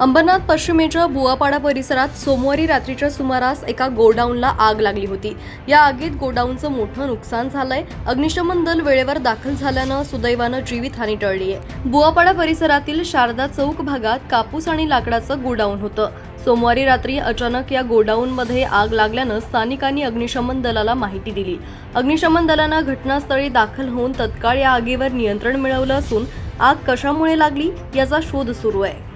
अंबरनाथ पश्चिमेच्या बुवापाडा परिसरात सोमवारी रात्रीच्या सुमारास एका गोडाऊनला आग लागली होती. या आगीत गोडाऊनचं मोठं नुकसान झालंय. अग्निशमन दल वेळेवर दाखल झाल्यानं सुदैवानं जीवितहानी टळली आहे. बुवापाडा परिसरातील शारदा चौक भागात कापूस आणि लाकडाचं गोडाऊन होतं. सोमवारी रात्री अचानक या गोडाऊनमध्ये आग लागल्यानं स्थानिकांनी अग्निशमन दलाला माहिती दिली. अग्निशमन दलानं घटनास्थळी दाखल होऊन तत्काळ या आगीवर नियंत्रण मिळवलं असून आग कशामुळे लागली याचा शोध सुरू आहे.